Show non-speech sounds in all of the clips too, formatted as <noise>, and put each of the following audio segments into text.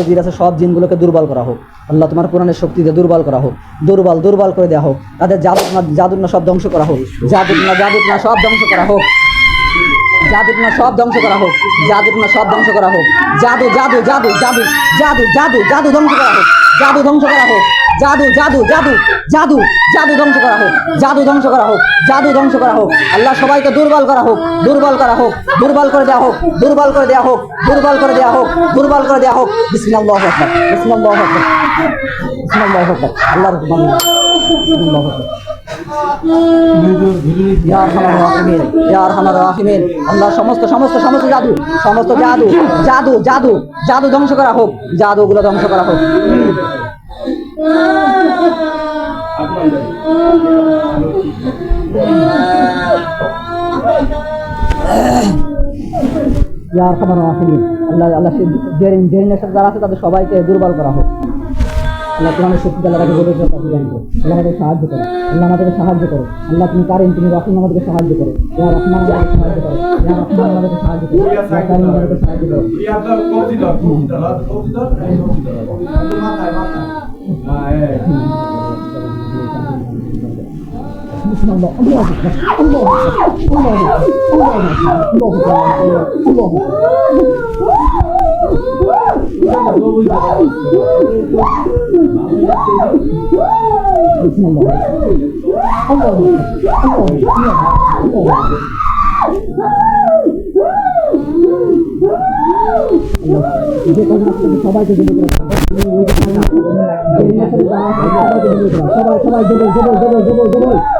যতগুলো জিন আছে সব জিনগুলোকে দুর্বল করা হোক। আল্লাহ তোমার কোরআনের শক্তিতে দুর্বল করা হোক। দুর্বল দুর্বল করে দেওয়া হোক। তাদের জাদুটনা জাদুটনা সব ধ্বংস করা হোক। জাদুটনা জাদুটনা সব ধ্বংস করা হোক। জাদুটনা সব ধ্বংস করা হোক। জাদুটনা সব ধ্বংস করা হোক। জাদু জাদু জাদু জাদু জাদু জাদু জাদু ধ্বংস করা হোক। জাদু ধ্বংস করা হোক। জাদু জাদু জাদু জাদু জাদু ধ্বংস করা হোক, জাদু ধ্বংস করা হোক, জাদু ধ্বংস করা হোক। আল্লাহ সবাইকে দুর্বল করা হোক, দুর্বল করা হোক, দুর্বল করে দেওয়া হোক, দুর্বল করে দেওয়া হোক, দুর্বল করে দেওয়া হোক, দুর্বল করে দেওয়া হোক। হুকুম বিসমিল্লাহু আকবার ইয়া আরহামার রাহিমিন, ইয়া আল্লাহ সমস্ত সমস্ত সমস্ত জাদু সমস্ত জাদু জাদু জাদু জাদু ধ্বংস করা হোক, জাদুগুলো ধ্বংস করা হোক। আরহামার রাহিমিন আল্লাহ আল্লাহ সে জেরিন জেরিনের সাথে যারা আছে তাদের সবাইকে দুর্বল করা হোক। আল্লাহ তোমার শক্তি আল্লাহ তাকে বলে আল্লাহ আমাদের সাহায্য করো। আল্লাহ আমাদেরকে সাহায্য করো। আল্লাহ তুমি পারেন তুমি রহমান আমাদেরকে সাহায্য করো। ইয়া রহমান আমাদেরকে সাহায্য করো। ইয়া রহমান আমাদেরকে সাহায্য করো। ইয়া কারিম আমাদেরকে সাহায্য করো। সবাই সবাই সবাই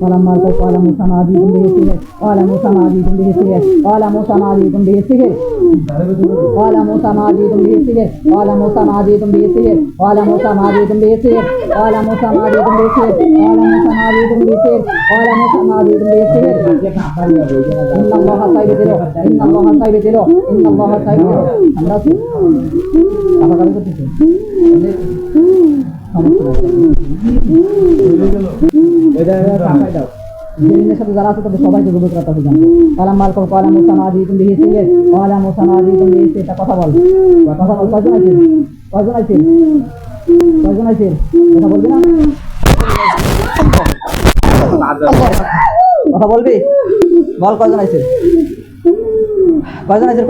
ولما القوا قال موسى ما جئتم به السحر قال موسى ما جئتم به السحر قال موسى ما جئتم به السحر قال موسى ما جئتم به السحر قال موسى ما جئتم به السحر قال موسى ما جئتم به السحر قال موسى ما جئتم به السحر قال موسى ما جئتم به السحر قال موسى ما جئتم به السحر إن الله سيبتله إن الله سيبتله إن الله سيبتله الله سبحانه وتعالى সাথে যারা আছে তাদের সবাইকে গোবর করা তাদের জানতো কালাম মাল কর কালাম মুসা মাজি তুমি দিয়েছে কালাম মুসা মাজি তুমি দিয়েছে কথা বল। কথা বল কয়জন আছে কয়জন আছে কয়জন আছে কথা বলবি বল কয়জন আছে কয়জন আছে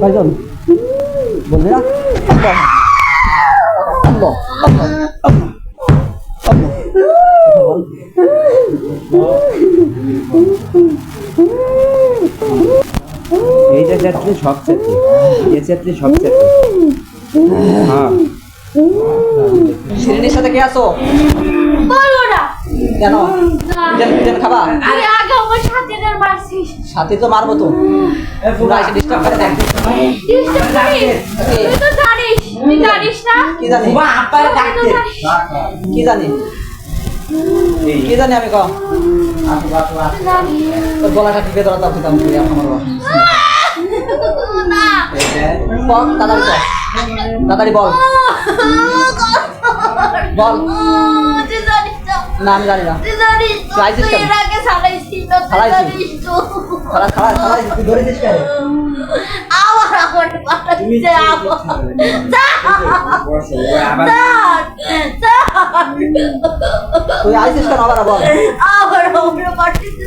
কয়জন বলবি না আল্লাহ আল্লাহ এইটা যাত্রী সব চাত্রী এ চাত্রী সব চাত্রী হ্যাঁ। শিরিনের সাথে কে আছো? বলো না। কেন পিঠান খাবা? আমি আগে আমার সাথীদের মারছিস। সাথে তো মারবো তো। তোমরা এসে ডিস্টার্ব করে দেখ। ডিস্টার্ব করিস? তুই কি জানি? কি জানি? কি জানি আমি কম গলাটা টিপে ধরা তার বল বল। না আমি জানি না। খালাইছিস তুই আইসিস কেন আবার আবার আবার ওগুলো পাঠিয়েছে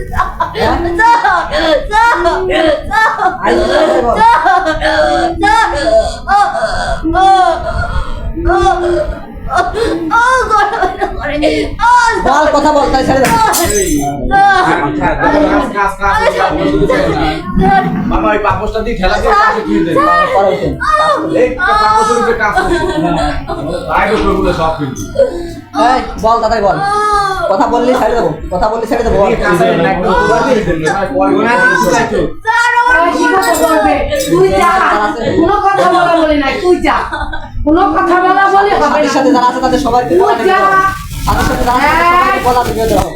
Oh বল কথা বল তাই দিয়ে বল তাড়াতাড়ি বল কথা বললি ছেড়ে দেবো কথা বললি ছেড়ে দেবো তুই যা। কোনো কথা বলা বলি নাই, তুই যা। কোনো কথা বলা বলি হবে না। সাথে যারা আছে তাদের সবাইকে গলা টিপে যা ধরো। সাথে জাহান নামের সবাইকে গলা টিপে দেওয়া হোক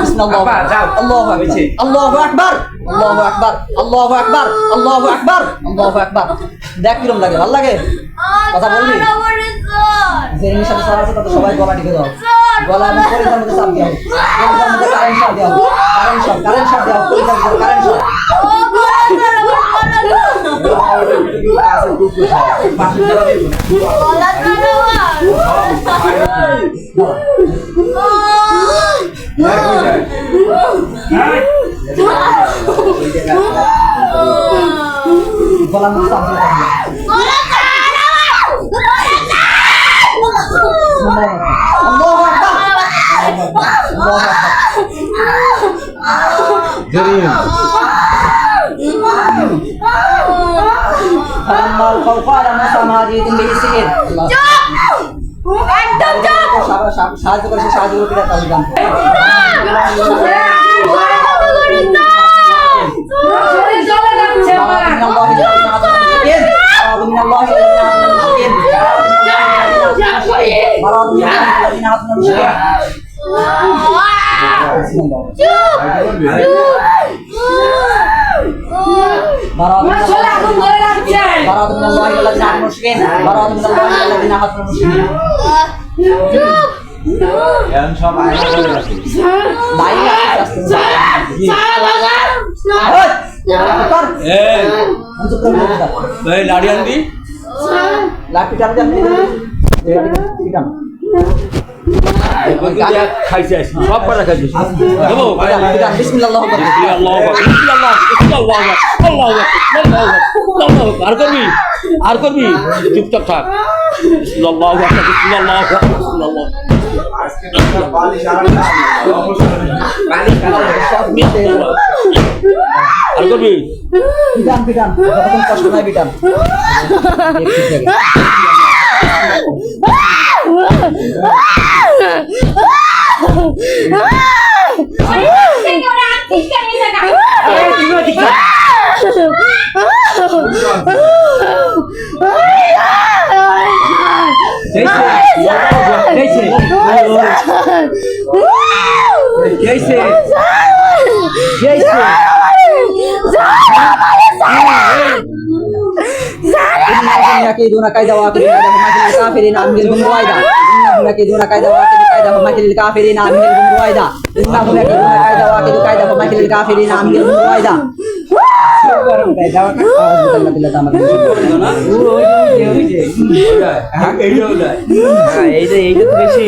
বিসমিল্লাহ। আপা, যাও। আল্লাহু আকবার। আল্লাহু আকবার। আল্লাহু আকবার। আল্লাহু আকবার। আল্লাহু আকবার। আল্লাহু আকবার। দেখ কিরম লাগে। ভালো লাগে? কথা বলবি? যে এর সাথে সবার আছে তাদের সবাই গলা টিপে দাও। গলা মধ্যে চাপ মধ্যে কারেন্ট শট দেওয়া হোক। কারেন্ট শট কারেন্ট শট দেওয়া current shot Jadi Barat, barat, برأت من الله إلى الذين عملوا المشركين برأت من الله إلى الذين عملوا المشركين এখন সব আয়না করে আছে ভাই আছে স্যার বাজার এই লাড়ি আনবি লাঠি টানবি আপনি লাঠি টান খাইছে আর করবি? আর করবি? চুপচাপ থাক। আর করবি? কষ্ট নাই বিটাম। <laughs> Ah! <laughs> Jason! Jason! Jason! يكيدون كيدا وأكيد كيدا فمثل الكافرين أمهلهم رويدا إنهم يكيدون كيدا وأكيد كيدا فمثل الكافرين أمهلهم رويدا إنهم يكيدون كيدا وأكيد كيدا فمثل الكافرين أمهلهم رويدا أعوذ بالله بالله تعالى من الشيطان এইটা এইটা তো বেশি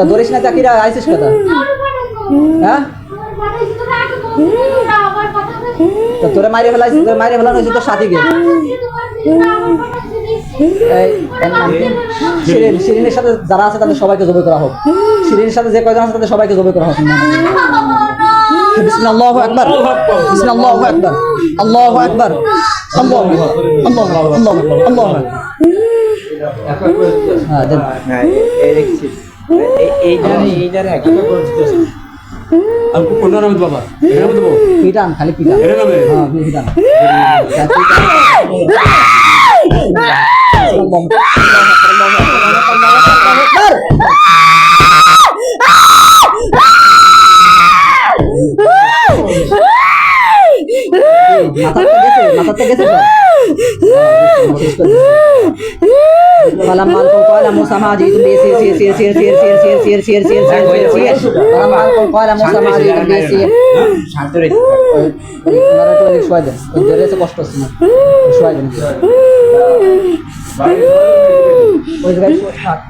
তা ধরিস না তা কিরা আইছিস কথা? হ্যাঁ? তো তোরে মাইরে ফেলাইছিস তোরে মাইরে ফেলানো হয়েছে তোর সাথীকে। শিরিন, শিরিনের সাথে যারা আছে তাদের সবাইকে জবে করা হোক। শিরিনের সাথে যে কয়জন আছে তাদের সবাইকে জবে করা হোক। আল্লাহু আকবার, বিসমিল্লাহ আল্লাহু আকবার আল্লাহু আকবার আল্লাহু আকবার আল্লাহু আকবার, আল্লাহু আপনি কোনটা নামে বাবা এটা নামে দেবো পিটান খালি পিটান এটা নামে হ্যাঁ পিটান Ah! কষ্ট হচ্ছে না শোয়াই দেন ওই জায়গায়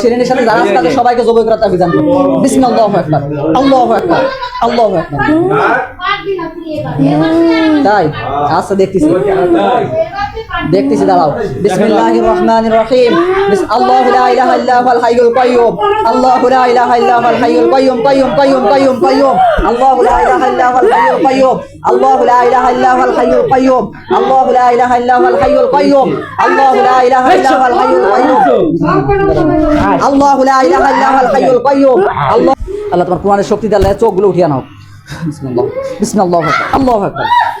শিরিনের সাথে যারা আছে তাদের সবাইকে জবাই করার দান করো বিসমিল্লাহু আকবার আল্লাহু আকবার। আল্লাহু আকবার। তাই? আচ্ছা দেখতেছি। দেখতেছি দাঁড়াও। বিসমিল্লাহির রহমানির রহিম। আল্লাহু লা ইলাহা ইল্লা হুয়াল হাইয়ুল কাইয়্যুম আল্লাহু লা ইলাহা ইল্লা হুয়াল হাইয়ুল কাইয়্যুম কাইয়্যুম কাইয়্যুম কাইয়্যুম কাইয়্যুম আল্লাহু লা ইলাহা ইল্লা হুয়াল হাইয়ুল কাইয়্যুম আল্লাহু লা ইলাহা ইল্লা হুয়াল হাইয়ুল কাইয়্যুম আল্লাহু লা ইলাহা ইল্লা হুয়াল হাইয়ুল কাইয়্যুম আল্লাহু লা ইলাহা ইল্লা হুয়াল হাইয়ুল কাইয়্যুম আল্লাহু লা ইলাহা ইল্লা হুয়াল হাইয়ুল কাইয়্যুম আল্লাহ আল্লাহ তোমার কোরআনের শক্তি দিয়ে আল্লাহ চোখগুলো উঠিয়ে নাও বিসমিল্লাহ বিসমিল্লাহ আল্লাহু আকবার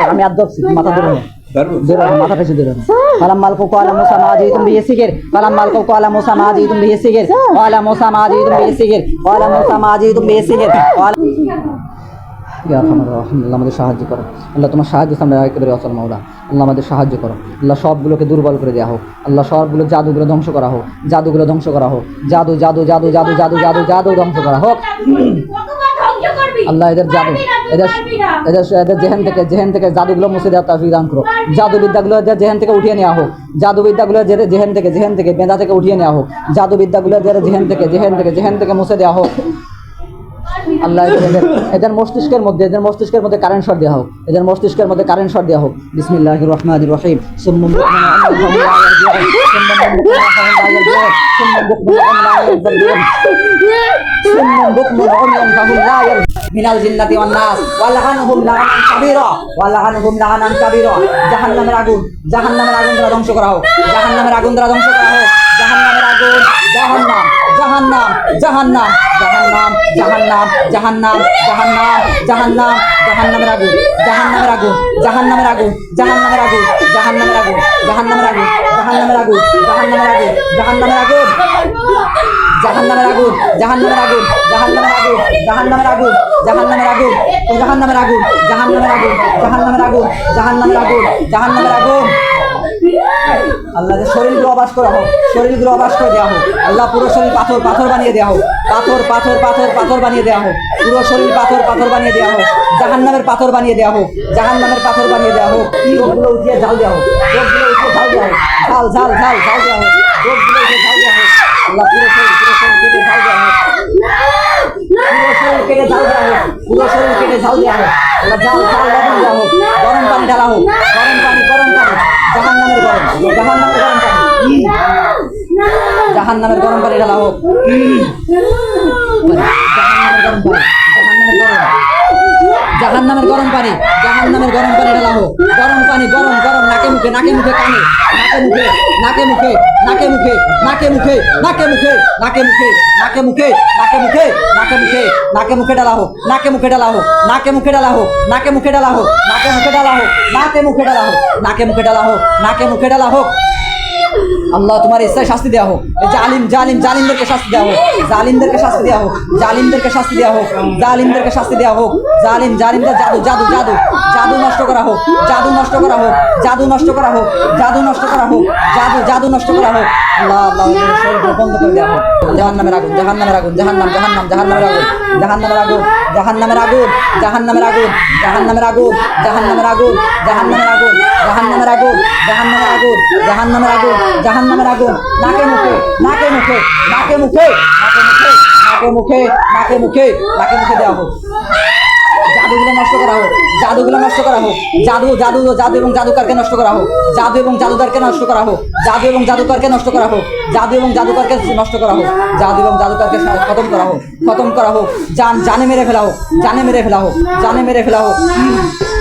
আমি আমাদের সাহায্য করো। আল্লাহ তোমার সাহায্য আমরা একেবারে অচল মৌলা আল্লাহ আমাদের সাহায্য করো। আল্লাহ সবগুলোকে দুর্বল করে দেওয়া হোক। আল্লাহ সবগুলো জাদুগুলো ধ্বংস করা হোক। জাদুগুলো ধ্বংস করা হোক। জাদু জাদু জাদু জাদু জাদু জাদু জাদু ধ্বংস করা হোক। আল্লাহ এদের জাদু এদের এদের এদের জেহেন থেকে জেহেন থেকে জাদুগুলো মুছে দেওয়ার তাফিক দান করো জাদু বিদ্যাগুলো এদের জেহেন থেকে উঠিয়ে নেওয়া হোক জাদু বিদ্যাগুলো এদের জেহেন থেকে জেহেন থেকে বেঁধা থেকে উঠিয়ে নেওয়া হোক জাদু বিদ্যাগুলো এদের জেহেন থেকে জেহেন থেকে জেহেন থেকে মুছে দেওয়া হোক আল্লাহ এদের মস্তিষ্কের মধ্যে এদের মস্তিষ্কের মধ্যে কারেন্ট শট দেওয়া হোক। এদের মস্তিষ্কের মধ্যে কারেন্ট শট দেওয়া হোক। বিসমিল্লাহির রহমানির রহিম। মিনাল জিন্নাতি ওয়ান নাস। ওয়ালাহানহুম লাআনান কাবীরা। ওয়ালাহানহুম লাআনান কাবীরা। জাহান্নামের আগুন জাহান্নামের আগুন দ্বারা ধ্বংস করা হোক। জাহান্নামের আগুন দ্বারা ধ্বংস করা হোক। জাহান্নামের আগুন জাহান্নাম জাহান্নাম জাহান্নাম জাহান্নাম জাহান্নাম জাহান্নাম জাহান্নাম জাহান্নাম জাহান্নামের আগুন জাহান্নামের আগুন জাহান্নামের আগুন জাহান্নামের আগুন জাহান্নামের আগুন জাহান্নামের আগুন জাহান্নামের আগুন জাহান্নামের আগুন জাহান্নামের আগুন জাহান্নামের আগুন জাহান্নামের আগুন জাহান্নামের আগুন জাহান্নামের আগুন জাহান্নামের আগুন ও জাহান্নামের আগুন জাহান্নামের আগুন জাহান্নামের আগুন জাহান্নামের আগুন জাহান্নামের আগুন আল্লাহ শরীরগুলো অবাস করা হোক শরীরগুলো অবাস করে দেওয়া হোক আল্লাহ পুরো শরীর পাথর পাথর বানিয়ে দেওয়া হোক পাথর পাথর পাথর পাথর বানিয়ে দেওয়া হোক পুরো শরীর পাথর পাথর বানিয়ে দেওয়া হোক জাহান্নামের পাথর বানিয়ে দেওয়া হোক জাহান্নামের পাথর বানিয়ে দেওয়া হোক চোখগুলো উঠিয়ে ঝাল দেওয়া হোক ঝাল দেওয়া হোক ঝাল ঝাল ঝাল ঝাল দেওয়া হোক চোখগুলো উঠিয়ে ঝাল দেওয়া হোক আল্লাহ পুরো শরীর পুরো শরীর কেটে ঝাল দেওয়া হোক পুরো শরীর কেটে ঝাল দেওয়া হোক পুরো শরীর কেটে ঝাল দেওয়া হোক আল্লাহ ঝাল ঝাল লবণ দেওয়া হোক গরম পানি ঢালা হোক গরম পানি জাহান নামের গরম জাহান নামের গরম পানি জাহান নামের গরম পানি ঢালা হোক জাহান নামের গরম পানি জাহান নামের গরম পানি জাহান্নামের গরম পানি ঢালা হোক গরম পানি গরম গরম নাকে মুখে নাকে মুখে কানে নাকে মুখে নাকে মুখে নাকে মুখে নাকে মুখে নাকে মুখে নাকে মুখে নাকে মুখে নাকে মুখে নাকে মুখে ডালা হোক নাকে মুখে ডালা হোক নাকে মুখে ডালা হোক নাকে মুখে ডালা হোক নাকে মুখে ডালা নাকে মুখে ডালা নাকে মুখে ডালা নাকে মুখে ডালা আল্লাহ তোমার ইচ্ছায় শাস্তি দেওয়া হোক জালিম জালিম জালিমদেরকে শাস্তি দেওয়া হোক জালিমদেরকে শাস্তি দেওয়া হোক জালিমদেরকে শাস্তি দেওয়া হোক জালিমদেরকে শাস্তি দেওয়া হোক জালিম জালিমদের জাদু জাদু জাদু জাদু নষ্ট করা হোক জাদু নষ্ট করা হোক জাদু নষ্ট করা হোক জাদু নষ্ট করা হোক জাদু জাদু নষ্ট করা হোক আল্লাহ আল্লাহ বন্ধ করে দেওয়া হোক জাহান্নামের আগুন জাহান্নামের আগুন জাহান্নাম জাহান্নাম জাহান্নামের আগুন জাহান্নামের আগুন জাহান্নামের আগুন জাহান্নামের আগুন জাহান্নামের আগুন জাহান্নামের আগুন জাহান্নামের আগুন জাহান্নামের আগুন জাহান্নামের আগুন জাহান্নামের আগুন জাহান্নামের আগুন। নাকে মুখে নাকে মুখে নাকে মুখে নাকে মুখে নাকে মুখে নাকে মুখে দেওয়া হোক। জাদুগুলো নষ্ট করা হোক, জাদুগুলো নষ্ট করা হোক, জাদু জাদু জাদু এবং জাদুকারকে নষ্ট করা হোক, জাদু এবং জাদুকারকে নষ্ট করা হোক, জাদু এবং জাদুকারকে নষ্ট করা হোক, জাদু এবং জাদুকারকে নষ্ট করা হোক, জাদু এবং জাদুকারকে খতম করা হোক, খতম করা হোক, জান, জানে মেরে ফেলা হোক, জানে মেরে ফেলা হোক, জানে মেরে ফেলা হোক।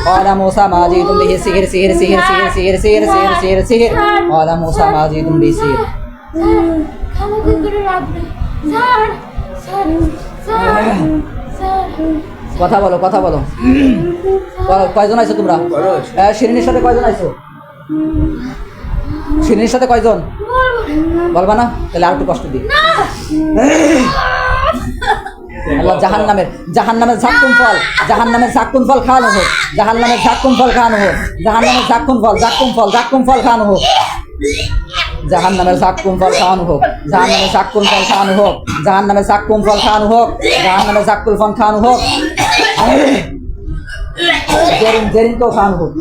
ওয়ালা মুসা মাজি তুম বিহি সিহির সিহির সিহির সিহির সিহির সিহির সিহির সিহির সিহির। ওয়ালা মুসা মাজি তুম বিহি সিহির। খালাকে করে লাভ নেই স্যার স্যার স্যার স্যার। কথা বলো কথা বলো। কয়জন আইছো তোমরা? শিরিনের সাথে কয়জন আইছো? শিরিনের সাথে কয়জন? বলবা না? তাহলে আর একটু কষ্ট দিই। জাহান নামের জাহান নামের ঝাক্কুম ফল। জাহান নামের ঝাক্কুম ফল খাওয়ানো হোক। জাহান নামের ঝাক্কুম ফল খাওয়ানো হোক। জাহান নামের ঝাক্কুম ফল ঝাক্কুম ফল ঝাক্কুম ফল খাওয়ানো হোক। জাহান নামের ঝাক্কুম ফল খাওয়ানো হোক। জাহান নামের ঝাক্কুম ফল খাওয়ানো হোক। জাহান নামের ঝাক্কুম ফল খাওয়ানো হোক। জাহান নামের ঝাক্কুল ফল খাওয়ানো হোক। জেরিন হোক জেরিনকেও খাওয়ানো হোক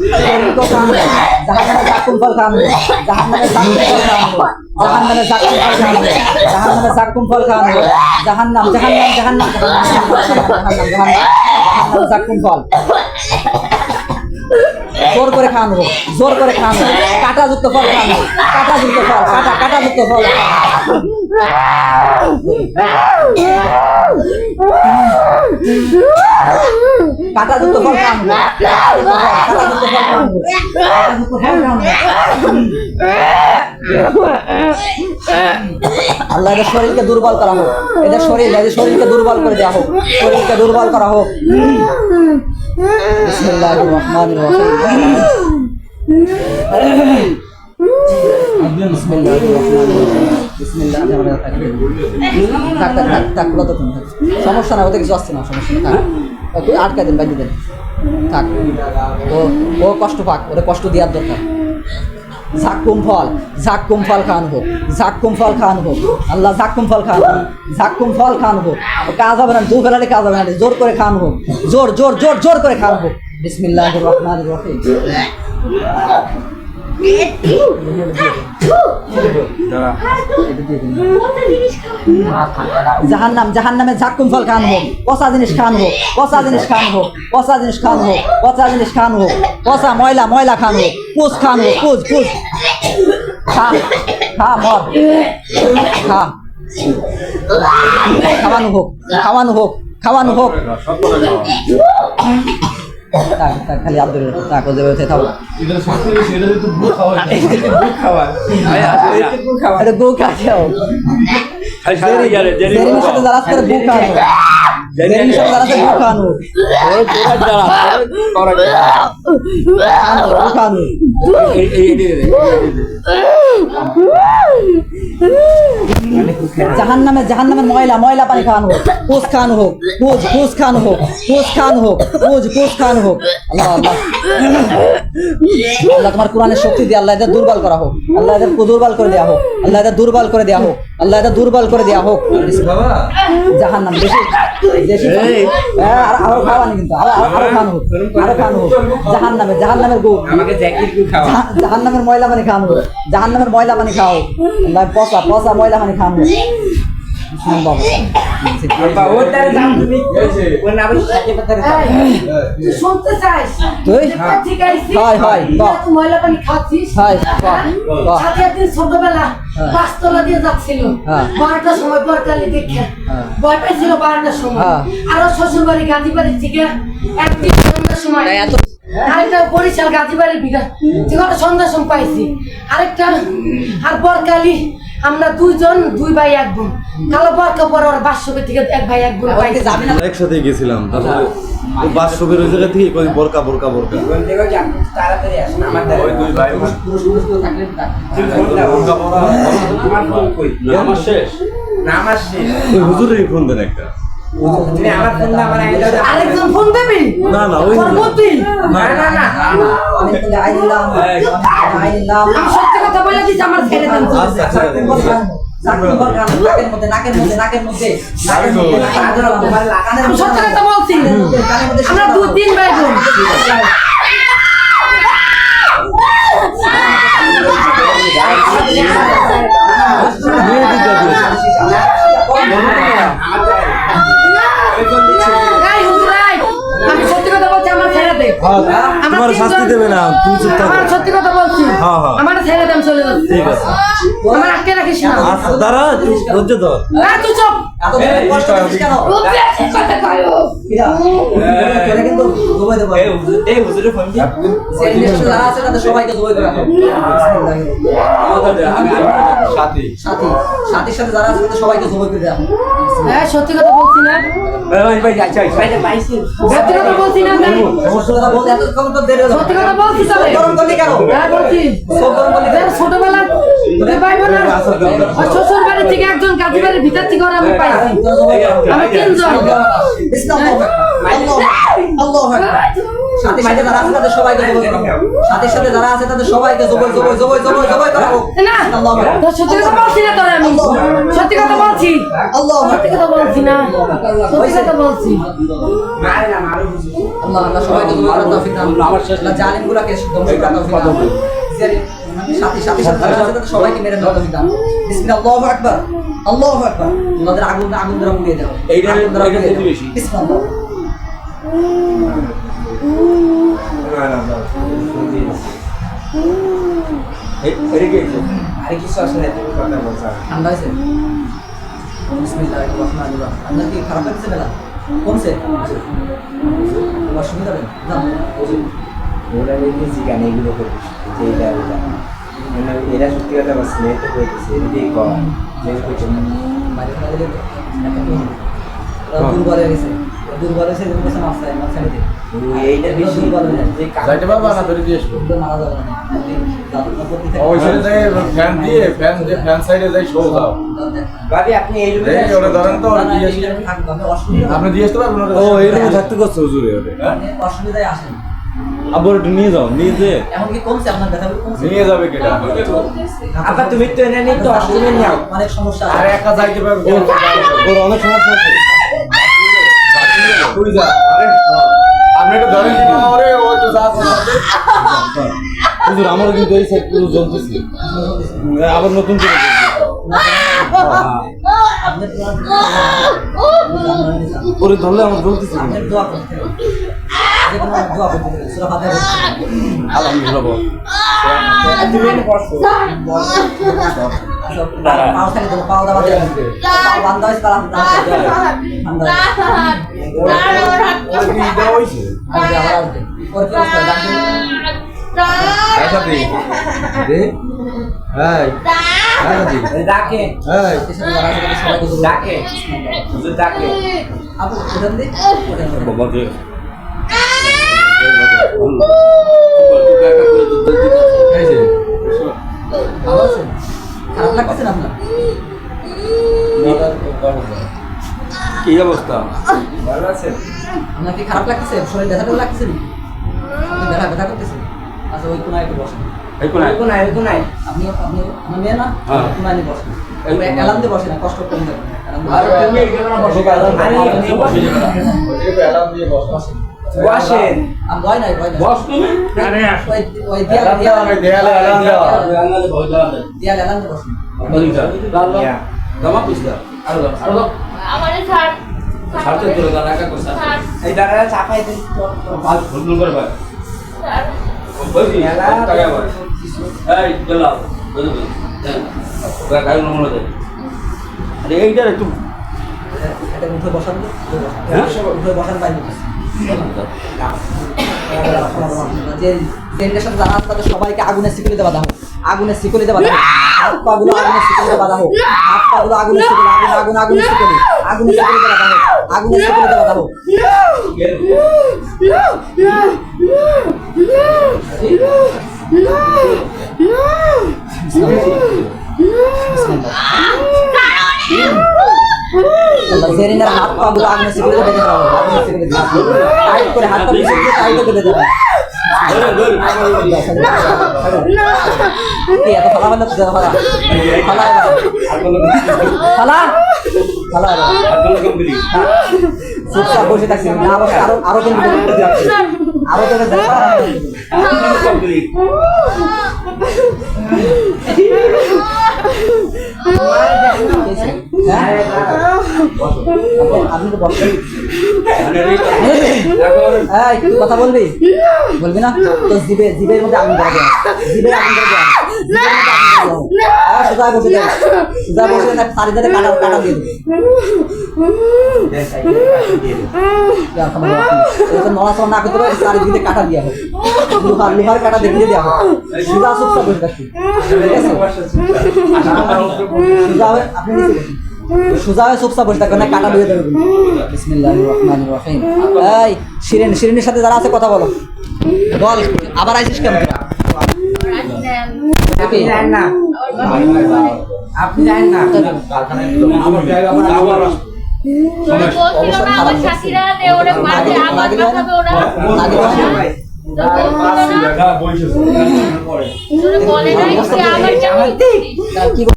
ঝাক্কুম ফল খাওয়ানো হোক জাহান নামের ঝাক্কুম ফল খাওয়ানো হোক জাহান নামের ঝাক্কুম ফল খাওয়ানো হোক জাহান নামের ঝাক্কুম ফল খাওয়ানো হোক ফল জোর করে খাওয়ানো জোর করে খাওয়ানো হোক। কাঁটাযুক্ত ফল খাওয়ানো হোক। কাঁটাযুক্ত ফল, কাঁটা, কাঁটাযুক্ত ফল। হোক কাঁটাযুক্ত ফল খাওয়ানো হোক কাঁটাযুক্ত ফল শরীরকে দুর্বল করা হোক। এদের শরীর এদের শরীরকে দুর্বল করে দেওয়া হোক। শরীরকে দুর্বল করা হোক। বিসমিল্লাহির রহমানির রহিম। সমস্যা না ওতে কিছু আসছে না, সমস্যা না ওকে আটকা দিন, বাইরে দেন। থাক। ও ও কষ্ট পাক ওরে কষ্ট দেওয়ার দরকার। ঝাক্কুম ফল ঝাক্কুম ফল খাওয়ানো হোক ঝাক্কুম ফল খাওয়ানো হোক। আল্লাহ ঝাক্কুম ফল খাওয়ানো। হোক ঝাক্কুম ফল খাওয়ানো হোক। কাজ হবে না দু ফেলালে কাজ হবে না, জোর করে খাওয়ানো হোক। জোর জোর জোর জোর করে খাওয়ানো হোক। বিসমিল্লাহ রহমান রহিম। খাওয়ানো হোক জিনিস খাওয়ানো হোক জিনিস খাওয়ানো হোক জিনিস খাওয়ানো হোক জিনিস খাওয়ানো হোক ময়লা ময়লা খাওয়ানো হোক খা। খাওয়ানো হোক খাওয়ানো হোক খাওয়ানো হোক। খালি আব্দুল তাক তো ভুল খাওয়া। হয়। এটা গো খাও জেরিনের সাথে যারা জেরিনের সাথে যারা জাহান নামে জাহান নামের ময়লা ময়লা পানি খাওয়ানো হোক খাওয়ানো হোক পুজ পুষ খাওয়ানো হোক খাওয়ানো হোক পুষ খাওয়ানো হোক। আল্লাহ আল্লাহ। আল্লাহ তোমার কোরআনের শক্তি দিয়ে আল্লাহ এদের দুর্বল করা হোক। আল্লাহ এদের দুর্বল করে দেওয়া হোক। আল্লাহ এদের দুর্বল করে দেওয়া হোক। আল্লাহ এদের দুর্বল করে দেওয়া হোক। জাহান নাম দেশি আর আরও খাওয়ানি কিন্তু। আরও আরও খাওয়ানো হোক। আরও খাওয়ানো হোক। জাহান নামে জাহান নামের গো আমাকে জ্যাকেট কু খাওয়া জাহান নামের ময়লা মানে খাওয়ানো হোক। জাহান নামের ময়লা মানে খাও পচা পচা ময়লা মানে খাওয়ানো দিয়ে যাচ্ছিল। বারোটার সময় বরকালি দেখে। ভয় পাইছিল বারোটার সময়। আরও শ্বশুর বাড়ি গান্ধী বাড়ি থেকে একদিন সময় আরেকটা বরিশাল গান্ধী বাড়ির বিঘা। ঠিক আছে সন্ধ্যার সময় পাইছি। আরেকটা আর বরকালি আমরা দুইজন দুই ভাই এক বোন। কালো বরকা পরে ওরা বাসবের থেকে এক ভাই এক বোন পাইছি। একসাথে গেছিলাম তারপরে বাথরুমের ওই জায়গা থেকে কই বোরকা বোরকা বোরকা। তাড়াতাড়ি আসুন আমার ওই দুই ভাই পুরুষ পুরুষ থাকলে আমার আমার শেষ। না আমার শেষ। ওই ফোন দেন একটা। আরেকজন ফোন দেবি? না না ওই না না না। আমি সত্যি কথা বলে দিচ্ছি আমার ছেড়ে দেন। আচ্ছা আচ্ছা আমরা ভাই বোন এই হুজুর, এই, আমি সত্যি কথা বলছি আমার ছেড়ে দে। আমার শাস্তি দেবে না তুমি চুপ থাকো। আমার সত্যি কথা বলছি। হ্যাঁ, হ্যাঁ। আমার ছেড়ে দেন চলে যাচ্ছে। ঠিক আছে। আমার আটকে রাখিস না। আচ্ছা দাঁড়া ধৈর্য ধর। এই, তুই চুপ। সাথে। সাথী সাথীর সাথে যারা আছে সবাইকে জবাই করে হ্যাঁ সত্যি কথা বলছি না ভাই ভাই যাই যাই ভাই পাইছেন সত্যি কথা বলছি না সত্যি কথা বলছি হ্যাঁ? ছোটবেলা শ্বশুর বাড়ি থেকে একজন কাজী বাড়ির ভিতর থেকে আমি পাইছি আমি তিনজন আল্লাহু সাথে যারা আছে তাদের সবাইকে সাথে যারা আছে তাদের সবাইকে না আল্লাহু আকবার। তো সত্যি কথা বলছি না তোরে আমি। সত্যি কথা বলছি। আল্লাহু সত্যি কথা বলছি না। সত্যি কথা বলছি। মারে না মারো হুজুর আল্লাহ আল্লাহ সবাইকে জবাই করার তৌফিক দান করুন। আল্লাহ জালিমগুলোকে ধ্বংস করার তৌফিক দান করুন। সাথী সাথী সাথে তাদের সবাইকে মেরে ফেলার তৌফিক দান করুন। আকবার। আল্লাহু আকবার। আমাদের আগুন আগুন দ্বারা পুড়িয়ে দাও এইটা-। বিসমিল্লাহ। আপনার কি খারাপ লাগছে বেলা কমছে অসুবিধা নেই যান ওরা দেখি জিগান এগুলো করে যে এটা ওটা মানে এরা সত্যি কথা না এটা করতেছে এদিকে কম যে কিছু বাইরে ফেলা দিলে একটা কি ওরা দুর্বল হয়ে গেছে দুর্বল হয়েছে কাছে মাছ চাই মাছ ছেড়ে এইটা বেশি দুর্বল হয়ে যে যাইতে পারবা না তোর দিয়ে আসব। মারা যাবে না। একদিন জাদুর প্রতি থেকে ওই সাইডে যাই ফ্যান দিয়ে ফ্যান দিয়ে ফ্যান সাইডে যাই শো দাও। ভাবি আপনি এই রুমে এই ওরা ধরেন তো ওরা দিয়ে আসি আপনি দিয়ে আসতে পারবেন ও এই রুমে থাকতে হুজুরে ওরে। অসুবিধায় আসেন। আবার নিয়ে যাও নিয়ে যে এমনকি কমছে? আপনার ব্যথা কমছে? নিয়ে যাবে কেটা তুমি তো এনে নিয়ে তো অষ্টমে নিও। অনেক সমস্যা আর আছে একা যাইতে পারবে। ওর ওর অনেক সমস্যা আছে। আরে আপনি একটু ধরেন। আরে ও তো যাচ্ছে হুজুর আমারও কিন্তু এই সাইড পুরো জ্বলতেছে। আবার নতুন করে ওরে ধরলে আমার জ্বলতেছে। ডাকে ডাকে ডাকে আপু, ওখান দিয়ে, বাবা খারাপ লাগতেছে না আপনার? কি অবস্থা? ভালো আছেন আপনার কি খারাপ লাগতেছে? শরীর ব্যথা ট্যাথা লাগতেছে? আপনি ব্যথা ব্যথা করতেছে? আচ্ছা ওই কোনায় একটু বসেন। এই কোন এরকম নাই এরকম নাই আপনি আপনি আমার মেয়ে না? হ্যাঁ। কোনায় নিয়ে বসেন এলাম দিয়ে বসেন না, কষ্ট করবেন না। এলাম দিয়ে আর বসো বসো। অ্যালার্ম দিয়ে বসো বসেন। আর ভয় নাই ভয় নাই। বস তুমি। ওই ওই দেয়াল দেয়ালে। দেয়াল দিয়ে বসেন ইয়া। আমারে ছাড়। ছাড়তে তোরে দাঁড়া একা কর এই দাঁড়া চাপাই দিন পাঁচ ভুল ভুল করে ভাই ছাড়। বলছি টাকা আবার এই গেলাম বুঝলি ওরা গায়ে নমুনা দেয় আরে এইটার একটু এটা উঠে বসান তো, উঠে বসান। হ্যাঁ? সাথে যারা আছে আগুনের শিকলিতে বাঁধা হোক আগুনের শিকলিতে বাঁধা হোক হাত শিকলিতে বাঁধা হোক হাত আগুনের শিকলি আগুন আগুন জেরিনার হাত পাগুলো আগুনের শিকলিতে বেঁধে দেওয়া হোক আগুনের শিকলিতে টাইট করে হাত পা পিছিয়ে টাইট করে বেঁধে দেওয়া বসে থাকছি না বসে আরও আরও কিন্তু আরও তোকে দেখা <laughs> কথা বলবি? বলবি না? তো জিবে, জিবের মধ্যে আগুন ধরে দেওয়া জিবে আগুন ধরে না দিয়ে। দিয়ে করতে চারিদিকে কাটা হোক লোহার কাটা দেখিয়ে দেওয়া আছে? আপনি সোজা হয়ে চুপচাপ বসে থাকবে না কাটা দিয়ে দেবে। বিসমিল্লাহির রহমানির রহিম এই শিরিন শিরিনের সাথে যারা আছে কথা বলো। বল আবার আইসিস কেন? আপনি না কি